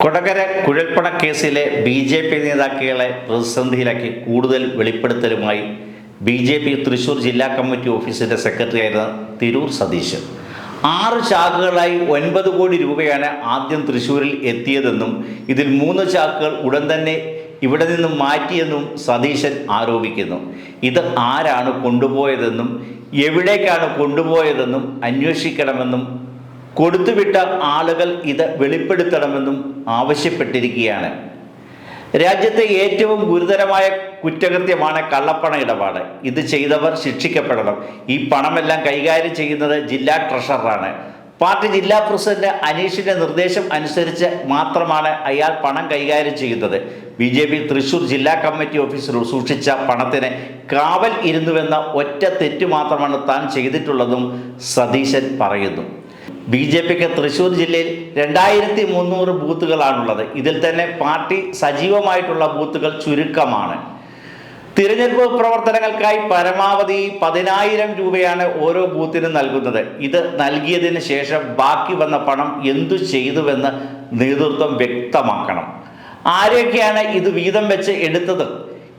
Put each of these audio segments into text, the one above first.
കൊടകര കുഴൽപ്പണ കേസിലെ B J P നേതാക്കളെ പ്രതിസന്ധിയിലാക്കി കൂടുതൽ വെളിപ്പെടുത്തലുമായി ബി ജെ പി തൃശൂർ ജില്ലാ കമ്മിറ്റി ഓഫീസിന്റെ സെക്രട്ടറി ആയിരുന്ന തിരൂർ സതീശൻ. ആറ് ചാക്കുകളായി ഒൻപത് കോടി രൂപയാണ് ആദ്യം തൃശ്ശൂരിൽ എത്തിയതെന്നും ഇതിൽ മൂന്ന് ചാക്കുകൾ ഉടൻ തന്നെ ഇവിടെ നിന്നും മാറ്റിയെന്നും സതീശൻ ആരോപിക്കുന്നു. ഇത് ആരാണ് കൊണ്ടുപോയതെന്നും എവിടേക്കാണ് കൊണ്ടുപോയതെന്നും അന്വേഷിക്കണമെന്നും കൊടുത്തുവിട്ട ആളുകൾ ഇത് വെളിപ്പെടുത്തണമെന്നും ആവശ്യപ്പെട്ടിരിക്കുകയാണ്. രാജ്യത്തെ ഏറ്റവും ഗുരുതരമായ കുറ്റകൃത്യമാണ് കള്ളപ്പണ ഇടപാട്. ഇത് ചെയ്തവർ ശിക്ഷിക്കപ്പെടണം. ഈ പണമെല്ലാം കൈകാര്യം ചെയ്യുന്നത് ജില്ലാ ട്രഷററാണ്. പാർട്ടി ജില്ലാ പ്രസിഡന്റ് അനീഷിന്റെ നിർദ്ദേശം അനുസരിച്ച് മാത്രമാണ് അയാൾ പണം കൈകാര്യം ചെയ്യുന്നത്. ബി ജെ പി തൃശൂർ ജില്ലാ കമ്മിറ്റി ഓഫീസിൽ സൂക്ഷിച്ച പണത്തിന് കാവൽ ഇരുന്നുവെന്ന ഒറ്റ തെറ്റ് മാത്രമാണ് താൻ ചെയ്തിട്ടുള്ളതും സതീശൻ പറയുന്നു. ബി ജെ പിക്ക് തൃശ്ശൂർ ജില്ലയിൽ രണ്ടായിരത്തി മുന്നൂറ് ബൂത്തുകളാണുള്ളത്. ഇതിൽ തന്നെ പാർട്ടി സജീവമായിട്ടുള്ള ബൂത്തുകൾ ചുരുക്കമാണ്. തിരഞ്ഞെടുപ്പ് പ്രവർത്തനങ്ങൾക്കായി പരമാവധി പതിനായിരം രൂപയാണ് ഓരോ ബൂത്തിനും നൽകുന്നത്. ഇത് നൽകിയതിന് ശേഷം ബാക്കി വന്ന പണം എന്തു ചെയ്തുവെന്ന് നേതൃത്വം വ്യക്തമാക്കണം. ആരെയൊക്കെയാണ് ഇത് വീതം വെച്ച് എടുത്തത്?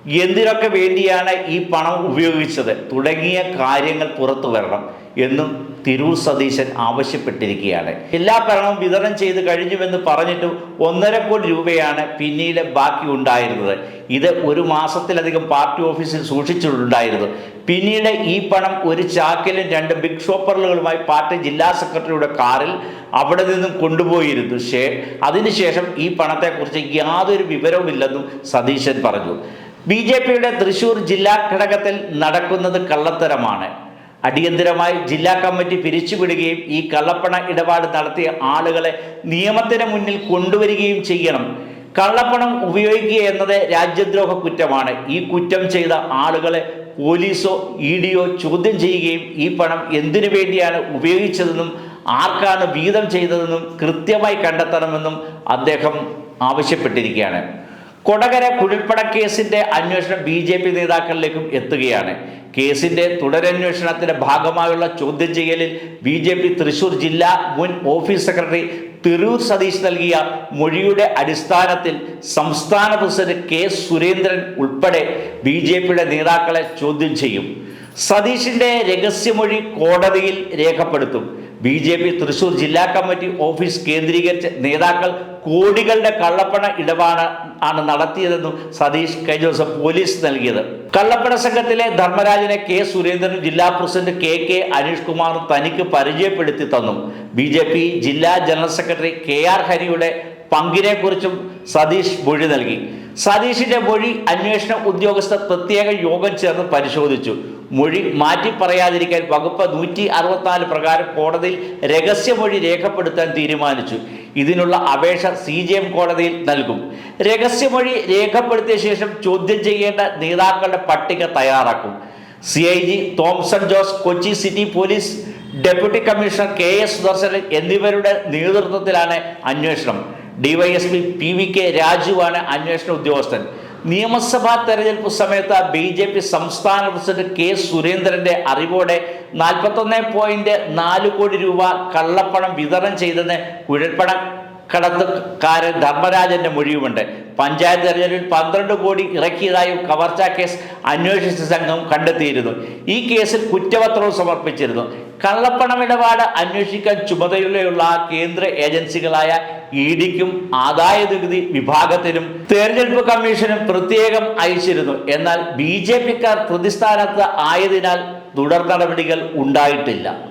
എന്തിനൊക്കെ വേണ്ടിയാണ് ഈ പണം ഉപയോഗിച്ചത്? തുടങ്ങിയ കാര്യങ്ങൾ പുറത്തു വരണം എന്നും തിരൂർ സതീശൻ ആവശ്യപ്പെട്ടിരിക്കുകയാണ്. എല്ലാ പണവും വിതരണം ചെയ്ത് കഴിഞ്ഞുവെന്ന് പറഞ്ഞിട്ടും ഒന്നര കോടി രൂപയാണ് പിന്നീട് ബാക്കി ഉണ്ടായിരുന്നത്. ഇത് ഒരു മാസത്തിലധികം പാർട്ടി ഓഫീസിൽ സൂക്ഷിച്ചിട്ടുണ്ടായിരുന്നു. പിന്നീട് ഈ പണം ഒരു ചാക്കിലും രണ്ട് ബിഗ് ഷോപ്പറുകളുമായി പാർട്ടി ജില്ലാ സെക്രട്ടറിയുടെ കാറിൽ അവിടെ നിന്നും കൊണ്ടുപോയിരുന്നു ശേ അതിനുശേഷം ഈ പണത്തെക്കുറിച്ച് യാതൊരു വിവരവുമില്ലെന്നും സതീശൻ പറഞ്ഞു. ബി ജെ പിയുടെ തൃശൂർ ജില്ലാ ഘടകത്തിൽ നടക്കുന്നത് കള്ളത്തരമാണ്. അടിയന്തിരമായി ജില്ലാ കമ്മിറ്റി പിരിച്ചുവിടുകയും ഈ കള്ളപ്പണ ഇടപാട് നടത്തിയ ആളുകളെ നിയമത്തിന് മുന്നിൽ കൊണ്ടുവരികയും ചെയ്യണം. കള്ളപ്പണം ഉപയോഗിക്കുക എന്നത് രാജ്യദ്രോഹ കുറ്റമാണ്. ഈ കുറ്റം ചെയ്ത ആളുകളെ പോലീസോ ഇ ഡിയോ ചോദ്യം ചെയ്യുകയും ഈ പണം എന്തിനു വേണ്ടിയാണ് ഉപയോഗിച്ചതെന്നും ആർക്കാണ് വീതം ചെയ്തതെന്നും കൃത്യമായി കണ്ടെത്തണമെന്നും അദ്ദേഹം ആവശ്യപ്പെട്ടിരിക്കുകയാണ്. കൊടകര കുഴിപ്പട കേസിന്റെ അന്വേഷണം ബി ജെ പി നേതാക്കളിലേക്കും എത്തുകയാണ്. കേസിന്റെ തുടരന്വേഷണത്തിന്റെ ഭാഗമായുള്ള ചോദ്യം ചെയ്യലിൽ ബി ജെ പി തൃശൂർ ജില്ലാ മുൻ ഓഫീസ് സെക്രട്ടറി തിരൂർ സതീഷ് നൽകിയ മൊഴിയുടെ അടിസ്ഥാനത്തിൽ സംസ്ഥാന പ്രസിഡന്റ് കെ സുരേന്ദ്രൻ ഉൾപ്പെടെ ബി ജെ പിയുടെ നേതാക്കളെ ചോദ്യം ചെയ്യും. സതീഷിന്റെ രഹസ്യമൊഴി കോടതിയിൽ രേഖപ്പെടുത്തും. ബി ജെ പി തൃശൂർ ജില്ലാ കമ്മിറ്റി ഓഫീസ് കേന്ദ്രീകരിച്ച് നേതാക്കൾ കോടികളുടെ കള്ളപ്പണ ഇടപാട് ആണ് നടത്തിയതെന്നും സതീഷ് കെ ദിവസം പോലീസ് നൽകിയത്. കള്ളപ്പണ സംഘത്തിലെ ധർമ്മരാജനെ കെ സുരേന്ദ്രൻ ജില്ലാ പ്രസിഡന്റ് കെ കെ അനീഷ് തനിക്ക് പരിചയപ്പെടുത്തി തന്നു. ബി ജെ പി ജില്ലാ ജനറൽ സെക്രട്ടറി കെ ആർ ഹരിയുടെ പങ്കിനെക്കുറിച്ചും സതീഷ് മൊഴി നൽകി. സതീഷിന്റെ മൊഴി അന്വേഷണ ഉദ്യോഗസ്ഥർ പ്രത്യേക യോഗം ചേർന്ന് പരിശോധിച്ചു. മൊഴി മാറ്റി പറയാതിരിക്കാൻ വകുപ്പ് നൂറ്റി അറുപത്തിനാല് പ്രകാരം കോടതിയിൽ രഹസ്യമൊഴി രേഖപ്പെടുത്താൻ തീരുമാനിച്ചു. ഇതിനുള്ള അപേക്ഷ സി ജി എം കോടതിയിൽ നൽകും. രഹസ്യമൊഴി രേഖപ്പെടുത്തിയ ശേഷം ചോദ്യം ചെയ്യേണ്ട നേതാക്കളുടെ പട്ടിക തയ്യാറാക്കും. C I G Thomson Jose Kochi city police deputy commissioner K S Sudarsanan എന്നിവരുടെ നേതൃത്വത്തിലാണ് അന്വേഷണം. ഡിവൈഎസ്പി പി വി കെ രാജുവാണ് അന്വേഷണ ഉദ്യോഗസ്ഥൻ. നിയമസഭാ തെരഞ്ഞെടുപ്പ് സമയത്ത് ബി ജെ പി സംസ്ഥാന പ്രസിഡന്റ് കെ സുരേന്ദ്രന്റെ അറിവോടെ നാൽപ്പത്തൊന്ന് പോയിന്റ് നാല് കോടി രൂപ കള്ളപ്പണം വിതരണം ചെയ്തെന്ന് കുഴൽപ്പണ കടത്തുകാരൻ ധർമ്മരാജന്റെ മൊഴിയുമുണ്ട്. പഞ്ചായത്ത് തെരഞ്ഞെടുപ്പിൽ പന്ത്രണ്ട് കോടി ഇറക്കിയതായും കവർച്ച കേസ് അന്വേഷിച്ച സംഘം കണ്ടെത്തിയിരുന്നു. ഈ കേസിൽ കുറ്റപത്രവും സമർപ്പിച്ചിരുന്നു. കള്ളപ്പണമിടപാട് അന്വേഷിക്കാൻ ചുമതലയുള്ള കേന്ദ്ര ഏജൻസികളായ ഇ ഡിക്കും ആദായ നികുതി വിഭാഗത്തിനും തെരഞ്ഞെടുപ്പ് കമ്മീഷനും പ്രത്യേകം അയച്ചിരുന്നു. എന്നാൽ ബി ജെ പിക്കാർ പ്രതിസ്ഥാനത്ത് ആയതിനാൽ തുടർ നടപടികൾ ഉണ്ടായിട്ടില്ല.